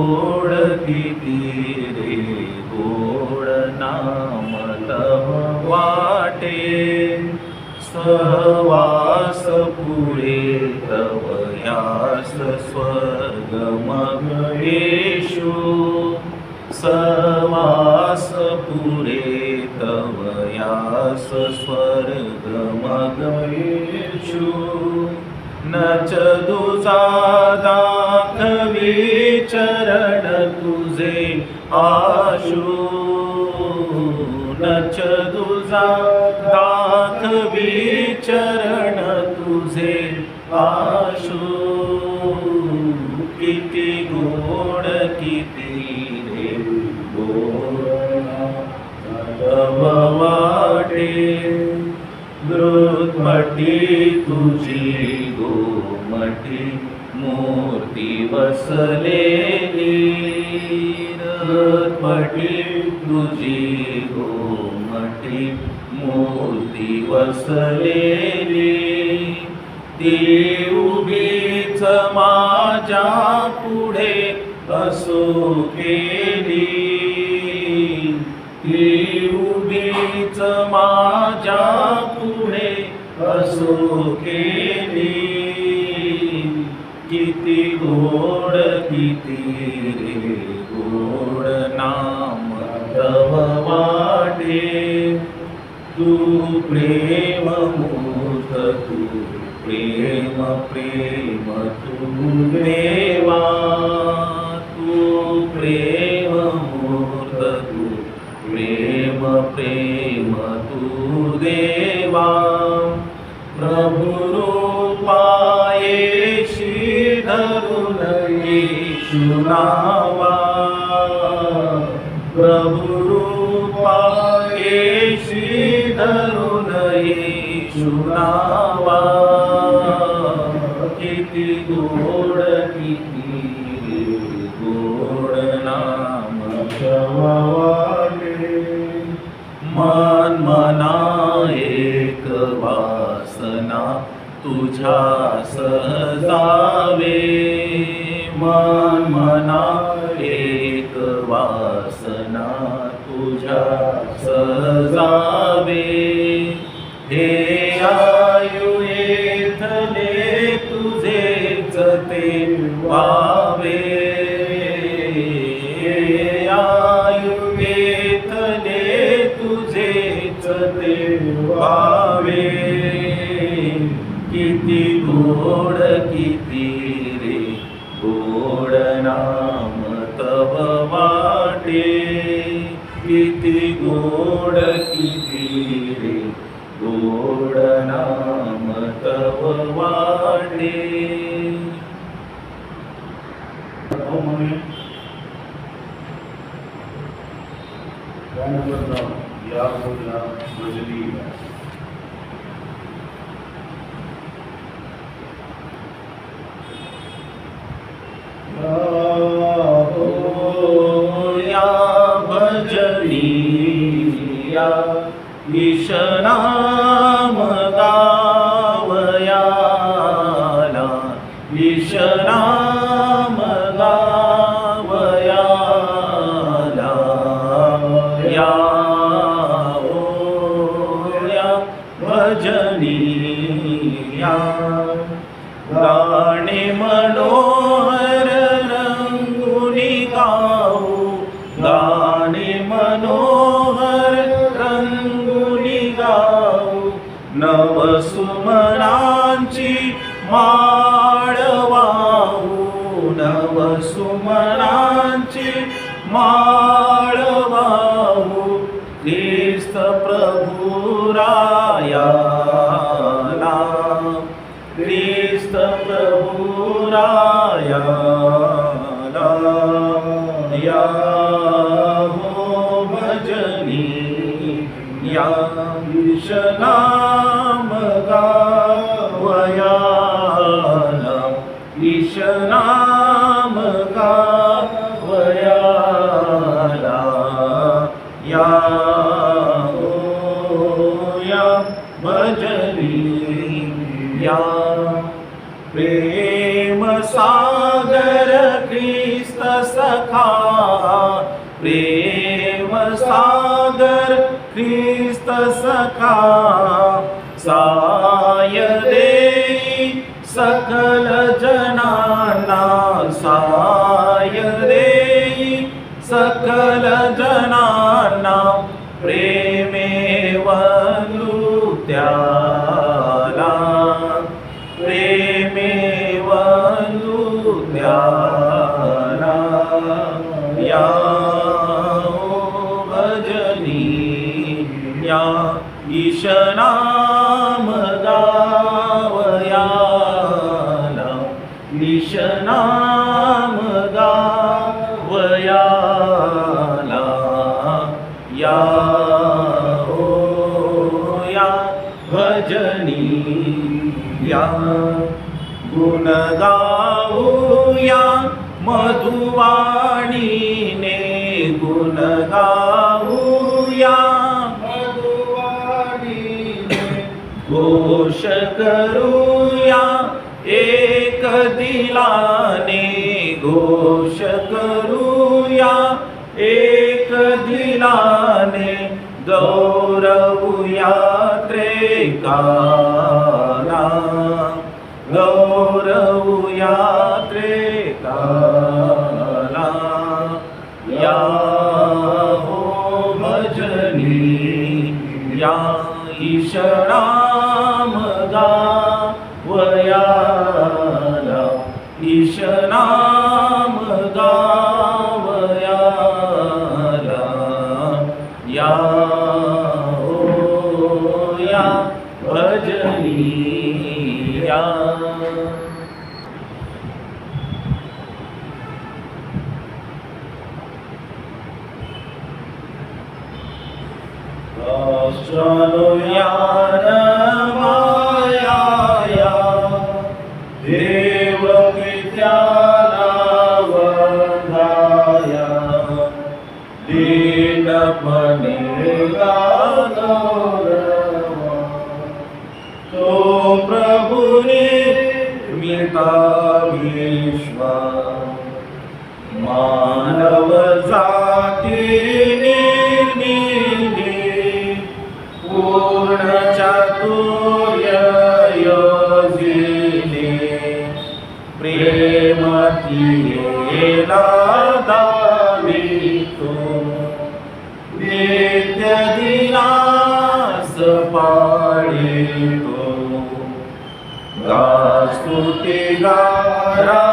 गोड किती रे गोड नाम तव वाटे सहवास पुढे तव यास स्वर्ग मगेशो सहवास पुरे तव यास स्वर्ग मगेशो न च दुजा आशू नच दुजा दाखवी चरण तुझे. आशू किती गोड किती रे गोड तव तुझी गोमटी मूर्ती बसलेली. पटी तुझी गोमटी मूर्ती वसलेली. ती उभीच माझ्या पुढे असो केली. ती उभीच माझ्या पुढे असो केली. किती गोड किती रे गोड नाम तव तू प्रेम मूर्त तू प्रेम प्रेम तू देवा तू प्रेम मूर्त तू प्रेम प्रेम तू देवा प्रभु विष्णुनामा प्रभुरूपा येशिधरुणयेषुनामा किति गोड किति गोड नाम. शवाले मन मना एक वासना तुझा सहजावे. मा जावे. हे आयु येथले तुझे जते वा order is ईशनामदा। माळवाहू नवसुमनांची माळवाहू ख्रिस्त प्रभुरायाला. ख्रिस्त प्रभुराया या हो भजनी या विषना सखा साय देई सकल जनाना साय देई सकल जनाना प्रेमे फूल गाऊया घोष करूया। एक दिलाने घोष करूया। एक दिलाने गौरव यात्रे का ঈশ্বর Australia. पाडितो गास्तुति गारा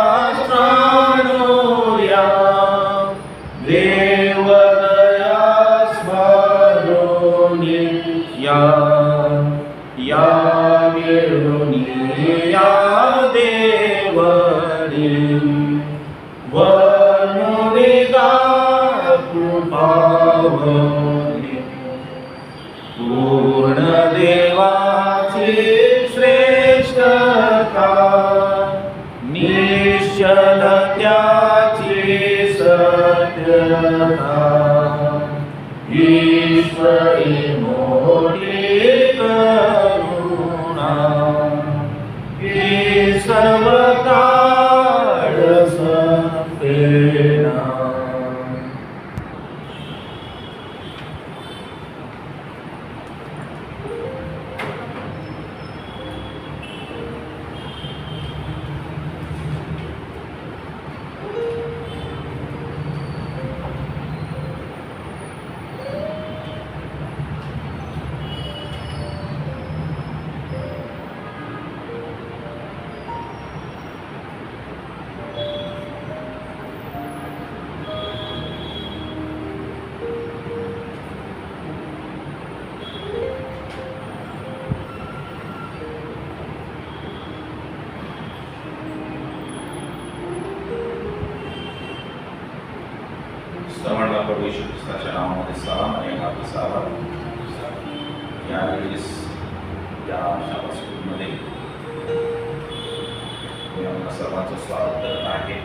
सर्वांचं स्वागत करत आहे.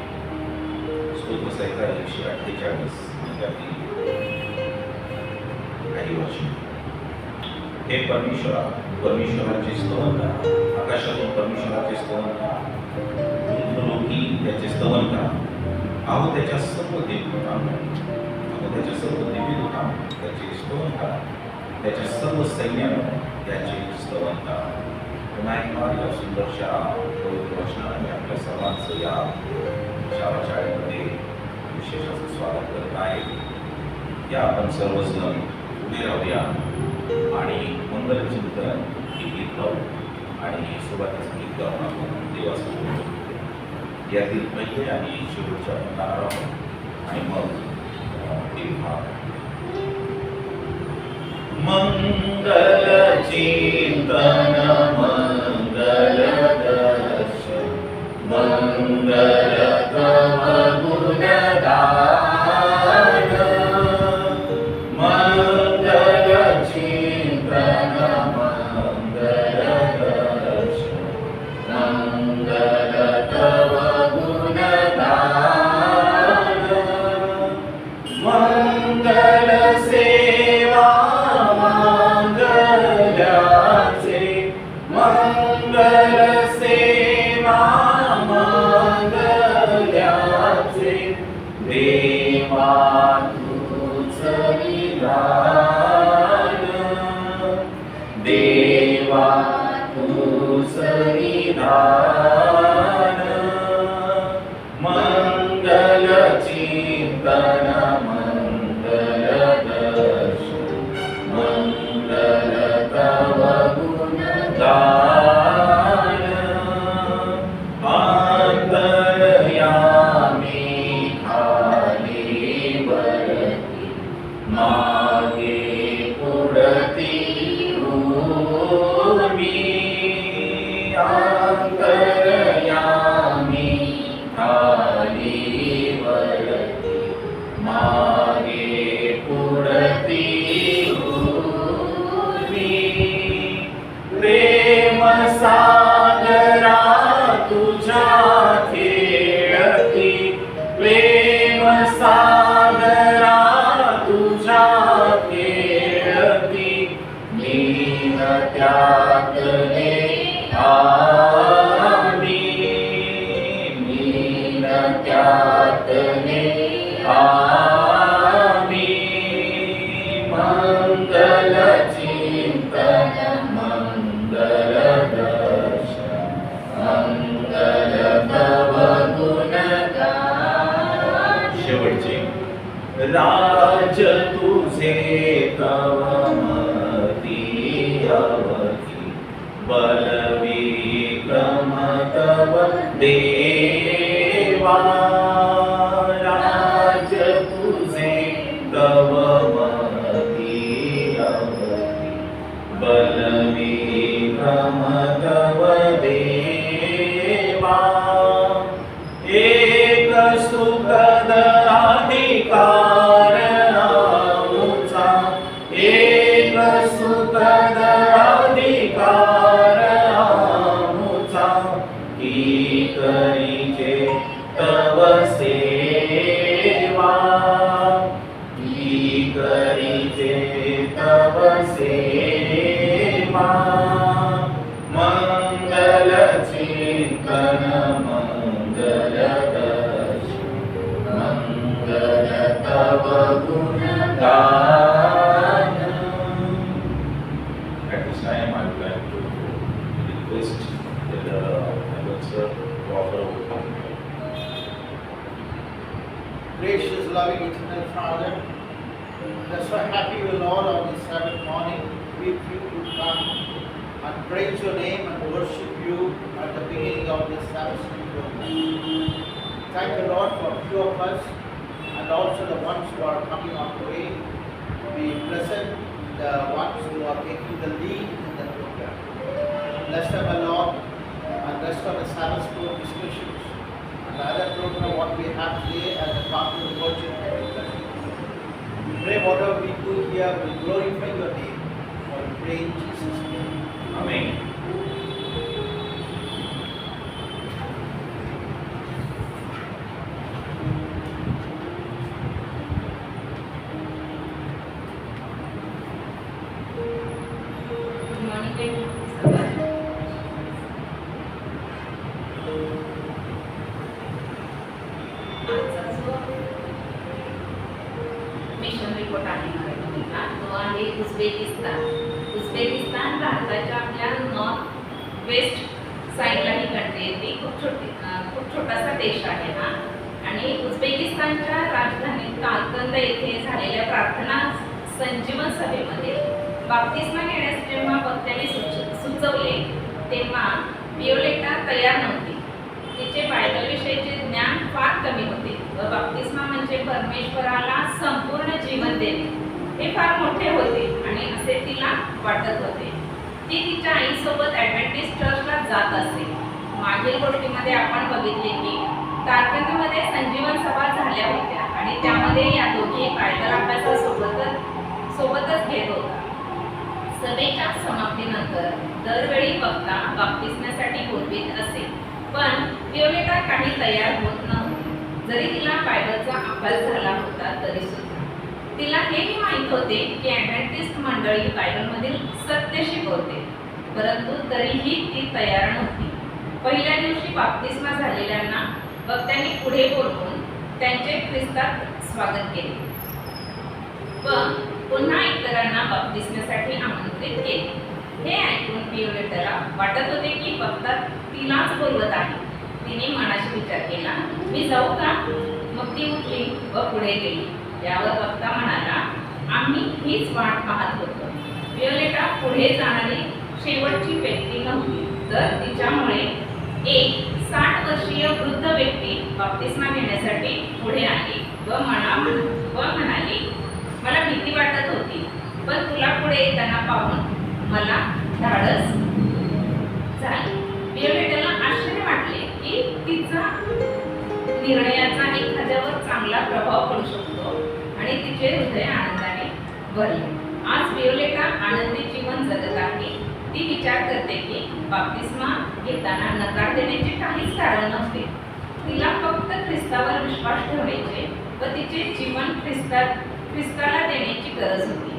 स्तोत्र एकशे अठ्ठेचाळीस काही वर्ष हे परमेश्वरा परमेश्वराचे स्तवन करा आकाशातून परमेश्वराचे स्तवन करा लोकी त्याचे स्तवन करा अहो त्याच्या सर्व देवदूतांना अहो त्याच्या सर्व देवीदूतांना त्याचे स्तवन करा त्याच्या सर्व सैन्यानं त्याचे स्तवन करा पुन्हा एकदा या सुंदरशा पवित्र वचनाने आपल्या सर्वांचं या शाळा शाळेमध्ये विशेष असं स्वागत करत आहे. या आपण सर्वजण उभे राहूया आणि मंगल चिंतन हे गीत गाऊ आणि सुरुवातीचं गीत गाऊन आपण देवासमोर यातील पहिले आणि शेवटच्या नारा आणि मग ते भाग Lord. Be. Eternal Father, we're so happy, O Lord, on this Sabbath morning, with you to come and praise your name and worship you at the beginning of this Sabbath program. Thank the Lord for a few of us and also the ones who are coming on the way. Be blessed the ones who are taking the lead in the program. Bless them, O Lord, and rest of the Sabbath school discussions the program what we have today as a part of the blessing. pray whatever we do here will glorify your name. For we pray in Jesus' name. Amen. बाप्तिस्मा घेण्यास जेव्हा वक्त्याने सुचवले तेव्हा विओलेटा तयार नव्हती. तिचे बायबलविषयीचे ज्ञान फार कमी होते. व बाप्तिस्मा म्हणजे परमेश्वराला संपूर्ण जीवन देणे. हे फार मोठे होते आणि असे तिला वाटत होते. ती तिच्या आईसोबत ॲडव्हेंटिस्ट चर्चला जात असे. मागील गोष्टीमध्ये आपण बघितले की तारकंदमध्ये संजीवन सभा झाल्या होत्या आणि त्यामध्ये या दोघी बायबल अभ्यासासोबतच सोबतच घेत होता सभेच्या समाप्तीनंतर दरवेळी वक्ता बाप्तिस्म्यासाठी बोलवीत असे. पण विओलेटा काही तयार होत नव्हती. जरी तिला बायबलचा अभ्यास झाला होता तरी सुद्धा तिला हेही माहीत होते की ॲडव्हेंटिस्ट मंडळी बायबलमधील सत्य शिकवते परंतु तरीही ती तयार नव्हती. पहिल्या दिवशी बाप्तिस्मा झालेल्यांना वक्त्यांनी पुढे बोलवून त्यांचे ख्रिस्तात स्वागत केले. व पुन्हा इतरांना बाप्तिस्म्यासाठी आमंत्रित केले. हे ऐकून पिओलेटला वाटत होते की बघता तिलाच बोलवत आहे. तिने मनाशी विचार केला मी जाऊ का? मग ती उठली व पुढे गेली. यावर बघता म्हणाला आम्ही हीच वाट पाहत होतो. विओलेटा पुढे जाणारी शेवटची व्यक्ती नव्हती. तर तिच्यामुळे एक साठ वर्षीय वृद्ध व्यक्ती बाप्तिस्मा घेण्यासाठी पुढे आली व म्हणा व म्हणाली मला भीती वाटत होती. पण तुला पुढे येताना पाहून मला धाडस झाली. आश्चर्य वाटले की तिचा निर्णयाचा एखाद्यावर चांगला प्रभाव पडू शकतो आणि तिचे हृदय आनंदाने भरले. आज विओलेटा आनंदी जीवन जगत आहे. ती विचार करते की बाप्तिस्मा घेताना नकार देण्याचे काहीच कारण नव्हते. तिला फक्त ख्रिस्तावर विश्वास ठेवायचे व तिचे जीवन ख्रिस्तात ख्रिस्ताला देण्याची गरज होती.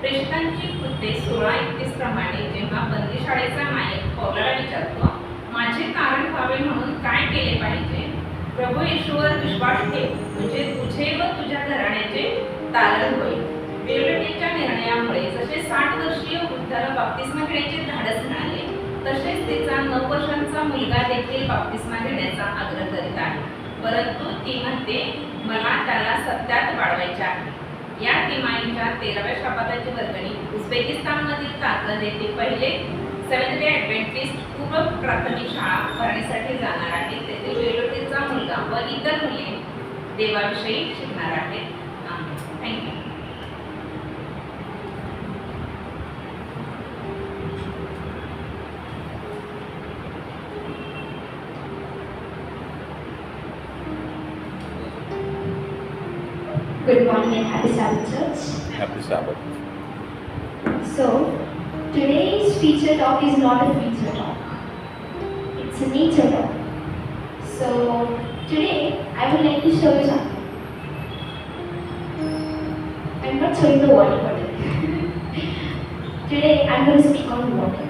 प्रेषितांची कृत्ये सोळा एकतीस प्रमाणे जेव्हा बंदीशाळेचा नायक पौलाला विचारतो माझे कारण व्हावे म्हणून काय केले पाहिजे? प्रभू येशूवर विश्वास ठेव म्हणजे तुझे व तुझ्या घराण्याचे तारण होईल. विओलेटीच्या निर्णयामुळे जसे साठ वर्षीय वृद्धाला बाप्तिस्मा घेण्याचे धाडस मिळाले तसेच तिचा नऊ वर्षांचा मुलगा देखील बाप्तिस्मा घेण्याचा आग्रह करीत आहे. परंतु ती म्हणते मला त्याला सत्यात वाढवायचे आहे. या तिमाहीच्या तेराव्या शपथाची वर्गणी उझबेकिस्तानमधील ताकद येथे पहिले सेव्हन्थ डे ॲडव्हेंटिस्ट पूर्व प्राथमिक शाळा भरण्यासाठी जाणार आहे. तेथे वेलोटीचा मुलगा व इतर मुले देवाविषयी शिकणार आहेत. Thank you Good morning and happy Sabbath, church. Happy Sabbath. So, today's feature talk is not a feature talk, it's a nature talk. So, today I would like to show you something. I'm not showing the water bottle. today I'm going to speak on water.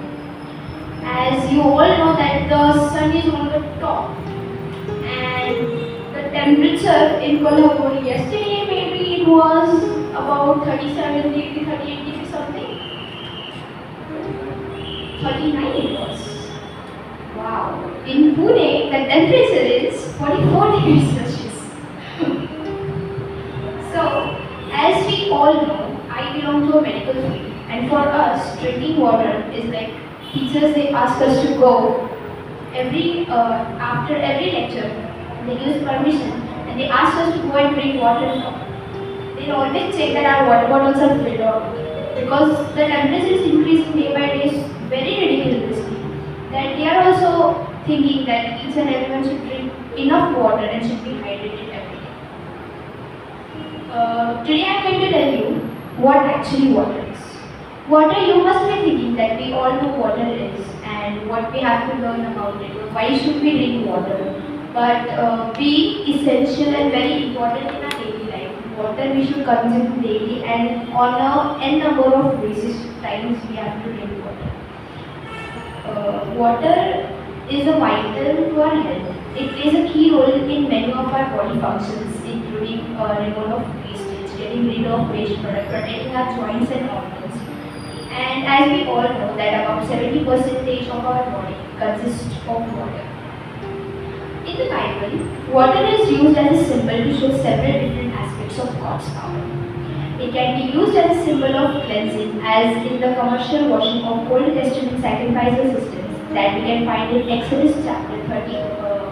As you all know that the sun is on the top and the temperature in Kolhapur yesterday was about 37 degree, 38 degree something. 39 it was. Wow. In Pune, the temperature is 44 degrees Celsius. so, as we all know, I belong to a medical field, and for us, drinking water is like teachers they ask us to go every uh, after every lecture. They give us permission and they ask us to go and drink water. They always check that our water bottles are filled up because the temperature is increasing day by day very ridiculously. That they are also thinking that each and everyone should drink enough water and should be hydrated every day. Uh, today I am going to tell you what actually water is. Water, you must be thinking that we all know water is and what we have to learn about it. Why should we drink water? But uh, being essential and very important in our water we should consume daily and on a n number of basis times we have to drink water. Uh, water is a vital to our health. It plays a key role in many of our body functions, including uh, removal of wastage, getting rid of waste product, protecting our joints and organs. And as we all know that about 70% of our body consists of water. In the Bible, water is used as a symbol to show several different aspects of God's power. It can be used as a symbol of cleansing, as in the commercial washing of Old Testament sacrifices systems that we can find in Exodus chapter 30, uh,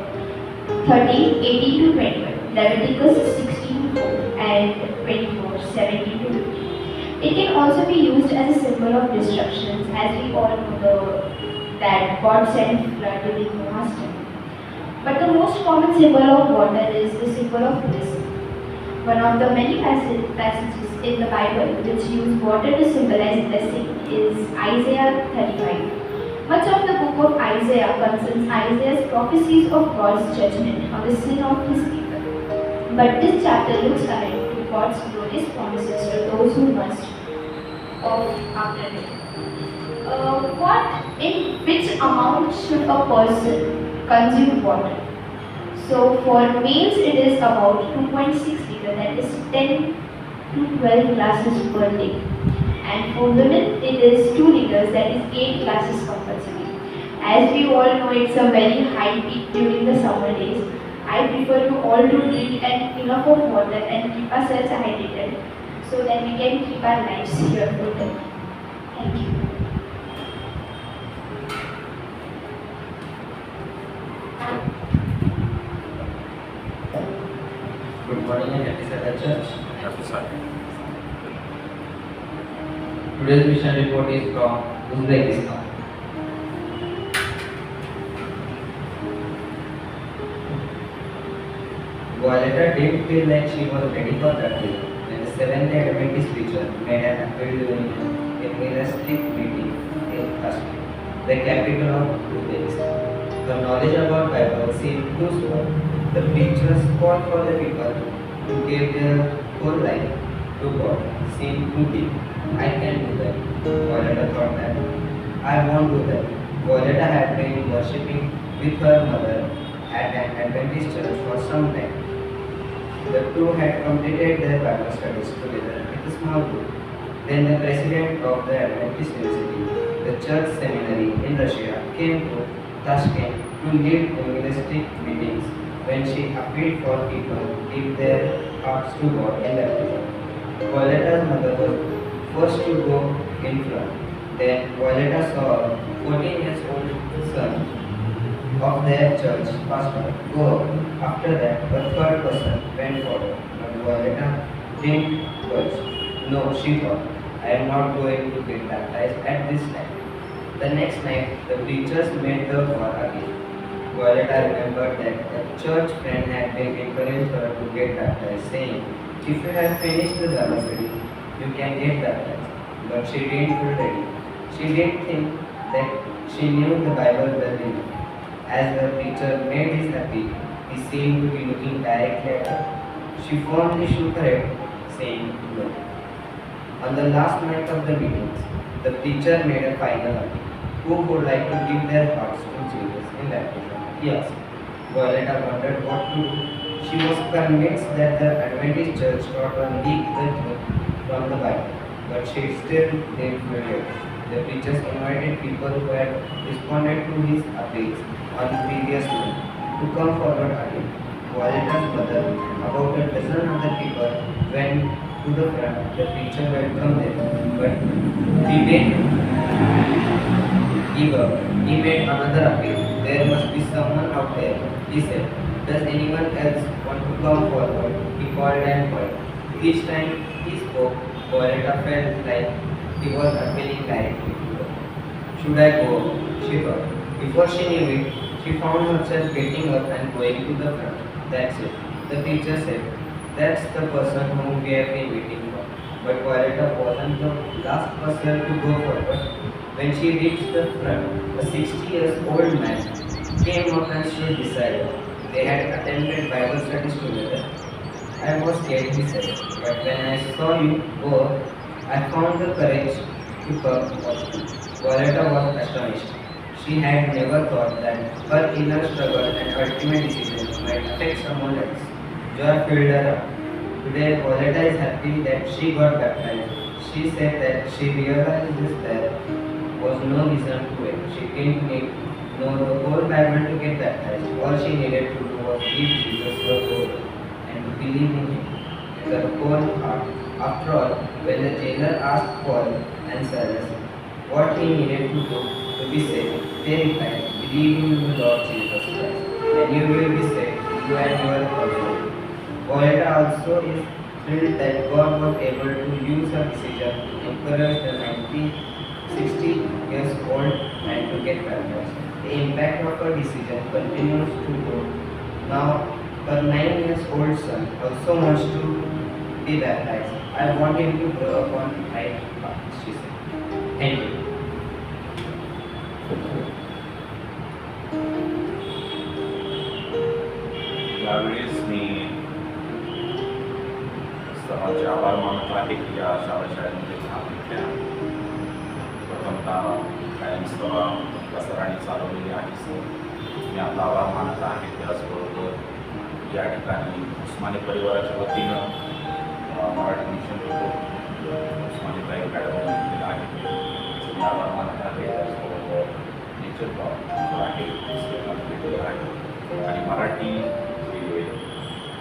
13, 18 to 21, Leviticus 16 4, and 24, 17 to 50. It can also be used as a symbol of destructions, as we all know the, that God sent flood during Noah's time. But the most common symbol of water is the symbol of blessing. One of the many passages in the Bible which use water to symbolize blessing is Isaiah 35. Much of the book of Isaiah concerns Isaiah's prophecies of God's judgment on the sin of his people. But this chapter looks ahead to God's glorious promises to those who must of after him. Uh, what in which amount should a person consume water? So for males it is about 2.6 liter that is 10 to 12 glasses per day. And for women it is 2 liters that is 8 glasses compulsory. As we all know it's a very high peak during the summer days. I prefer you all to drink and enough of water and keep ourselves hydrated so that we can keep our lives here. Thank you. Good morning and happy Sabbath church. Today's mission report is from Uzbekistan. Violetta didn't feel like she was ready for that day when the Seventh day Adventist preacher made an appeal during a monastic meeting in Kashmir, the capital of Uzbekistan. Her knowledge about Bible seemed too small. The preachers called for the people to give their whole life to God seemed deep. I can do that. Violetta thought that. I won't do that. Violetta had been worshipping with her mother at an Adventist church for some time. The two had completed their Bible studies together with a small group. Then the president of the Adventist University, the church seminary in Russia, came to Tashkent to lead evangelistic meetings when she appealed for people to give their hearts to God in baptism. Violetta's mother was first to go in front. Then Violetta saw a 14 years old son of their church pastor go up. After that, a third person went forward. But Violetta didn't budge. No, she thought, I am not going to get baptized at this time. The next night, the preachers made the call again. Violetta remembered that a church friend had been encouraged her to get baptized, saying, If you have finished the Bible study, you can get baptized. But she didn't feel ready. She didn't think that she knew the Bible well enough. As the preacher made his appeal, he seemed to be looking directly at her. She fondly shook her head, saying no. On the last night of the meetings, the preacher made a final appeal. Who would like to give their hearts to Jesus in baptism? Asked. Violetta wondered what to do. She was convinced that the Adventist church taught one week the truth from the Bible, but she still didn't ready. The preachers invited people who had responded to his appeals on the previous month to come forward again. Violetta's mother, about a dozen other people, went to the front. The preacher welcomed them, but he didn't give up. He made another appeal. There must be someone out there, he said. Does anyone else want to come forward? He called and called. Each time he spoke, Violetta felt like he was appealing directly to her. Should I go? She thought. Before she knew it, she found herself getting up and going to the front. That's it. The teacher said, That's the person whom we have been waiting for. but Violetta wasn't the last person to go forward. When she reached the front, a 60 years old man came up and stood beside her. They had attended Bible studies together. I was scared, he said, but when I saw you go, I found the courage to come up. Violetta was astonished. She had never thought that her inner struggle and ultimate decision might affect someone else. Joy filled her up. Today, Violetta is happy that she got baptized. She said that she realized there was no reason to wait. She didn't need know the whole Bible to get baptized. All she needed to do was give Jesus her whole and believe in him with her whole heart. After all, when the jailer asked Paul and Silas what he needed to do to be saved, they replied, Believe in the Lord Jesus Christ, and you will be saved, you and your household. Violetta also is thrilled that God was able to use her decision to encourage the 90, 60 years old man to get baptized. The impact of her decision continues to grow. Now, her 9 years old son also wants to be baptized. I want him to grow up on right path, she said. Thank you. यावेळेस मी समाजाचे आभार मानत आहे की या शाळा शाळेमध्ये भाग घेतल्या प्रथमतः कायमस्वरा सरांनी चालवलेली आहे सर मी आपला आभार मानत आहे. त्याचबरोबर या ठिकाणी उस्मानी परिवाराच्या वतीनं मराठी मिशन होतो उस्मानी ताई मॅडम आहे. त्याचं मी आभार मानत आहे. त्याचबरोबर नेचर जो आहे आहे. आणि मराठी जे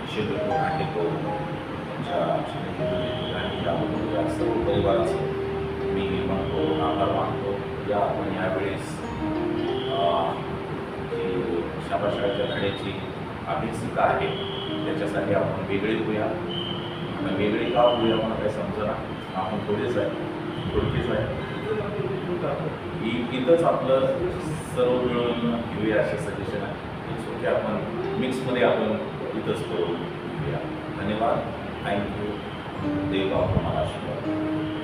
विषय आहे तो त्यांच्या सर्व परिवाराचं मी म्हणतो आभार मानतो या आपण यावेळेस जी शाबाशाळेच्या धड्याची अभ्यासिका आहे त्याच्यासाठी आपण वेगळी होऊया आणि वेगळे का होऊया मला काही समजा आपण थोडेच आहे थोडकेच आहे इथंच आपलं सर्व मिळून घेऊया असे सजेशन आहे इट्स आपण मिक्समध्ये आपण इथंच करून घेऊया धन्यवाद थँक्यू देवगाव तुम्हाला आशीर्वाद.